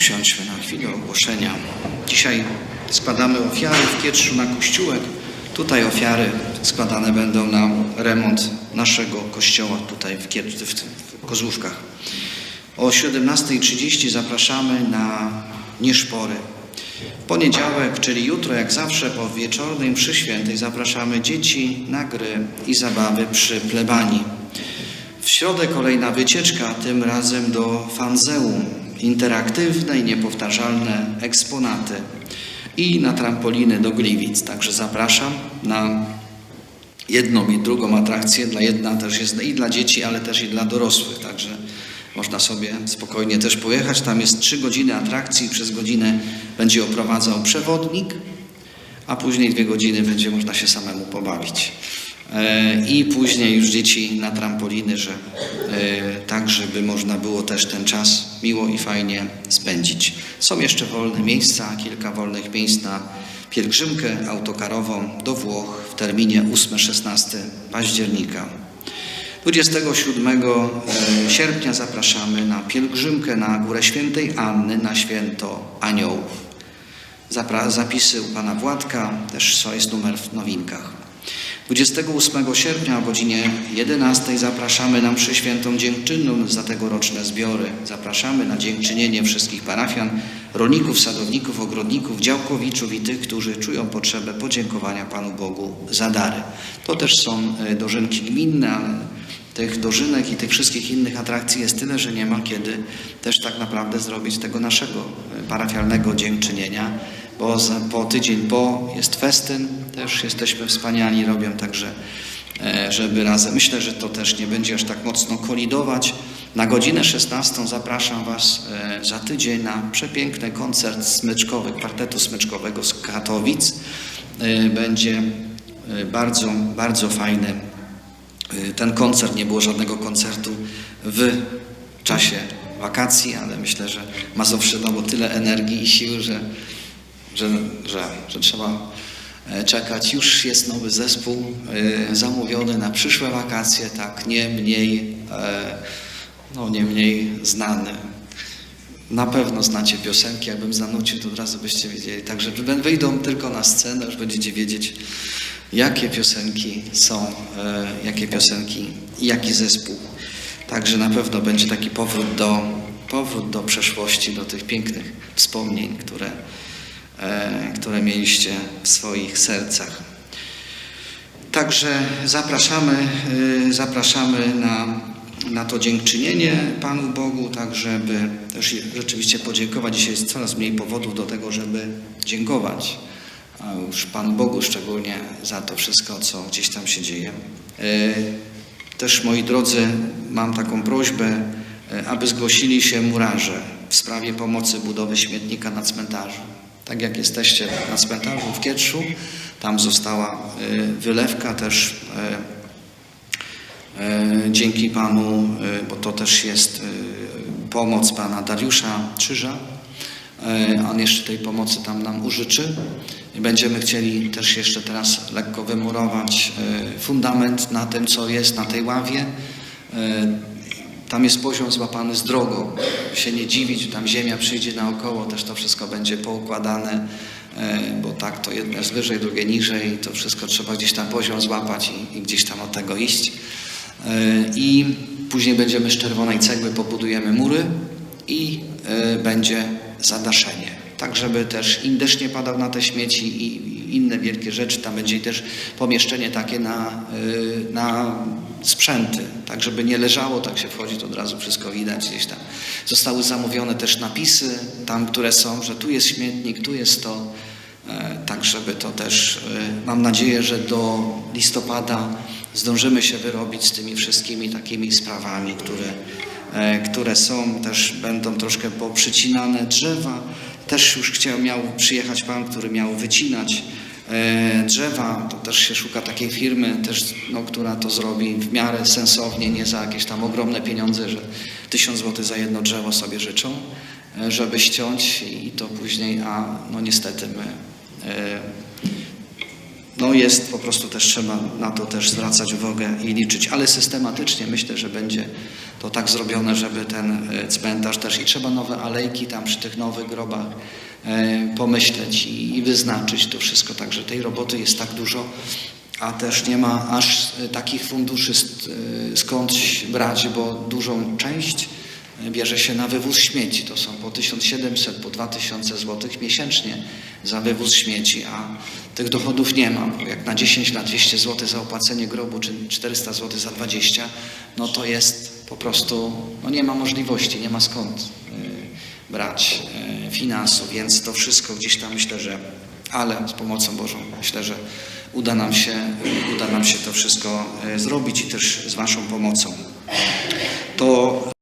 Usiądźmy na chwilę ogłoszenia. Dzisiaj składamy ofiary w Kietrzu na kościółek. Tutaj ofiary składane będą na remont naszego kościoła tutaj w, w, w Kozłówkach. O 17.30 zapraszamy na Nieszpory. W poniedziałek, czyli jutro, jak zawsze po wieczornej mszy świętej zapraszamy dzieci na gry i zabawy przy plebanii. W środę kolejna wycieczka, tym razem do fanzeum. Interaktywne i niepowtarzalne eksponaty. I na trampoliny do Gliwic. Także zapraszam na jedną i drugą atrakcję. Dla jedna też jest i dla dzieci, ale też i dla dorosłych. Także można sobie spokojnie też pojechać. Tam jest trzy godziny atrakcji. Przez godzinę będzie oprowadzał przewodnik, a później dwie godziny będzie można się samemu pobawić. E, I później już dzieci na trampoliny, że e, tak, żeby można było też ten czas miło i fajnie spędzić. Są jeszcze wolne miejsca, kilka wolnych miejsc na pielgrzymkę autokarową do Włoch w terminie 8-16 października. 27 e, sierpnia zapraszamy na pielgrzymkę na Górę Świętej Anny na święto Aniołów. Zapisy u pana Władka, też jest numer w nowinkach. 28 sierpnia o godzinie 11 zapraszamy na mszę świętą dziękczynną za tegoroczne zbiory. Zapraszamy na dziękczynienie wszystkich parafian, rolników, sadowników, ogrodników, działkowiczów i tych, którzy czują potrzebę podziękowania Panu Bogu za dary. To też są e, dożynki gminne, ale tych dożynek i tych wszystkich innych atrakcji jest tyle, że nie ma kiedy też tak naprawdę zrobić tego naszego e, parafialnego dziękczynienia, bo za, po tydzień po jest festyn, też jesteśmy wspaniali, robią także, e, żeby razem, myślę, że to też nie będzie aż tak mocno kolidować. Na godzinę 16 zapraszam Was e, za tydzień na przepiękny koncert smyczkowy, kwartetu smyczkowego z Katowic. E, Będzie bardzo, bardzo fajny ten koncert, nie było żadnego koncertu w czasie wakacji, ale myślę, że Mazowsze dało tyle energii i sił, że, że, że, że trzeba e, czekać. Już jest nowy zespół e, zamówiony na przyszłe wakacje, tak, nie mniej, e, no nie mniej znany. Na pewno znacie piosenki, jakbym zanucił, to od razu byście wiedzieli. Także wyjdą tylko na scenę, już będziecie wiedzieć, jakie piosenki są, jakie piosenki i jaki zespół. Także na pewno będzie taki powrót do, powrót do przeszłości, do tych pięknych wspomnień, które, które mieliście w swoich sercach. Także zapraszamy, y, zapraszamy na, na to dziękczynienie Panu Bogu, tak żeby też rzeczywiście podziękować. Dzisiaj jest coraz mniej powodów do tego, żeby dziękować. A już Panu Bogu szczególnie za to wszystko, co gdzieś tam się dzieje. Y, Też moi drodzy, mam taką prośbę, aby zgłosili się murarze w sprawie pomocy budowy śmietnika na cmentarzu. Tak jak jesteście na cmentarzu w Kietrzu, tam została y, wylewka też y, y, dzięki Panu, bo to też jest pomoc Pana Dariusza Krzyża. Y, On jeszcze tej pomocy tam nam użyczy. Będziemy chcieli też jeszcze teraz lekko wymurować fundament na tym, co jest na tej ławie. Tam jest poziom złapany z drogą. Się nie dziwić, tam ziemia przyjdzie naokoło, też to wszystko będzie poukładane, e, bo tak to jedno jest wyżej, drugie niżej, to wszystko trzeba gdzieś tam poziom złapać i, i gdzieś tam od tego iść. E, I później będziemy z czerwonej cegły pobudujemy mury i e, będzie zadaszenie. Tak, żeby też im deszcz nie padał na te śmieci i inne wielkie rzeczy, tam będzie też pomieszczenie takie na, y, na sprzęty, tak żeby nie leżało, tak się wchodzi, to od razu wszystko widać gdzieś tam. Zostały zamówione też napisy tam, które są, że tu jest śmietnik, tu jest to, e, tak żeby to też, e, mam nadzieję, że do listopada zdążymy się wyrobić z tymi wszystkimi takimi sprawami, które, e, które są, też będą troszkę poprzycinane drzewa. Też już chciał, miał przyjechać pan, który miał wycinać drzewa. To też się szuka takiej firmy, też, no, która to zrobi w miarę sensownie, nie za jakieś tam ogromne pieniądze, że tysiąc złotych za jedno drzewo sobie życzą, e, żeby ściąć i to później, a no niestety my e, no jest po prostu też trzeba na to też zwracać uwagę i liczyć, ale systematycznie myślę, że będzie to tak zrobione, żeby ten e, cmentarz też i trzeba nowe alejki tam przy tych nowych grobach e, pomyśleć i, wyznaczyć to wszystko. Także tej roboty jest tak dużo, a też nie ma aż e, takich funduszy skądś brać, bo dużą część bierze się na wywóz śmieci. To są po 1700, po 2000 zł miesięcznie za wywóz śmieci, a tych dochodów nie ma. Bo jak na 10 lat 200 zł za opłacenie grobu, czy 400 zł za 20, no to jest po prostu, no nie ma możliwości, nie ma skąd y, brać y, finansów, więc to wszystko gdzieś tam myślę, że ale z pomocą Bożą myślę, że uda nam się, uda nam się to wszystko y, zrobić i też z Waszą pomocą. To